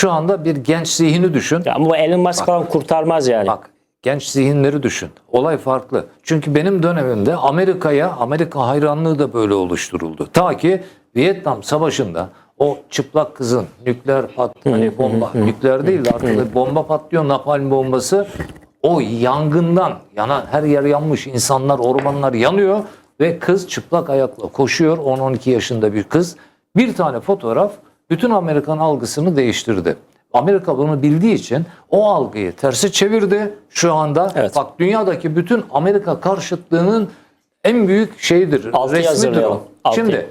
Şu anda bir genç zihni düşün. Ya ama bu Elon Musk falan kurtarmaz yani. Bak genç zihinleri düşün. Olay farklı. Çünkü benim dönemimde Amerika'ya Amerika hayranlığı da böyle oluşturuldu. Ta ki Vietnam Savaşı'nda o çıplak kızın nükleer pat hani bomba nükleer değil de artık bomba patlıyor napalm bombası o yangından yanan her yer yanmış insanlar ormanlar yanıyor ve kız çıplak ayakla koşuyor 10-12 yaşında bir kız bir tane fotoğraf bütün Amerikan algısını değiştirdi. Amerika bunu bildiği için o algıyı tersi çevirdi şu anda. Evet. Bak dünyadaki bütün Amerika karşıtlığının en büyük şeyidir, Altıyı resmidir o. Şimdi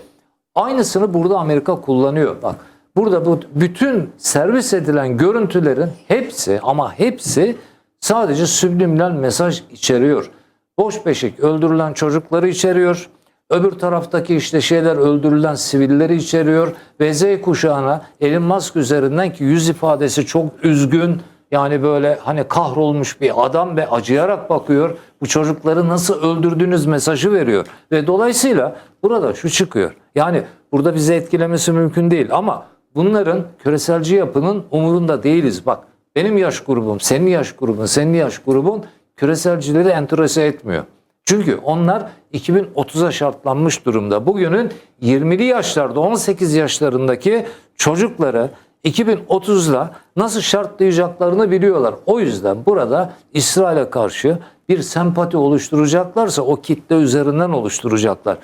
aynısını burada Amerika kullanıyor. Bak burada bu bütün servis edilen görüntülerin hepsi ama hepsi sadece subliminal mesaj içeriyor. Boş beşik öldürülen çocukları içeriyor. Öbür taraftaki işte şeyler öldürülen sivilleri içeriyor. Ve Z kuşağına Elon Musk üzerinden ki yüz ifadesi çok üzgün. Yani böyle hani kahrolmuş bir adam ve acıyarak bakıyor. Bu çocukları nasıl öldürdüğünüz mesajı veriyor. Ve dolayısıyla burada şu çıkıyor. Yani burada bizi etkilemesi mümkün değil ama bunların küreselci yapının umurunda değiliz. Bak benim yaş grubum, senin yaş grubun, senin yaş grubun küreselcileri enterese etmiyor. Çünkü onlar 2030'a şartlanmış durumda. Bugünün 20'li yaşlarda 18 yaşlarındaki çocukları 2030'la nasıl şartlayacaklarını biliyorlar. O yüzden burada İsrail'e karşı bir sempati oluşturacaklarsa o kitle üzerinden oluşturacaklar.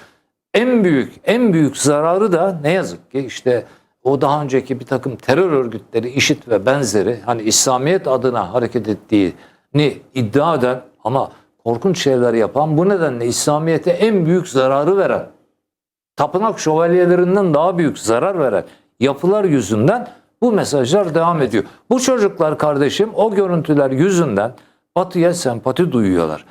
En büyük en büyük zararı da ne yazık ki işte o daha önceki bir takım terör örgütleri IŞİD ve benzeri hani İslamiyet adına hareket ettiğini iddia eden ama korkunç şeyler yapan bu nedenle İslamiyet'e en büyük zararı veren tapınak şövalyelerinden daha büyük zarar veren yapılar yüzünden bu mesajlar devam ediyor. Bu çocuklar kardeşim o görüntüler yüzünden Batı'ya sempati duyuyorlar.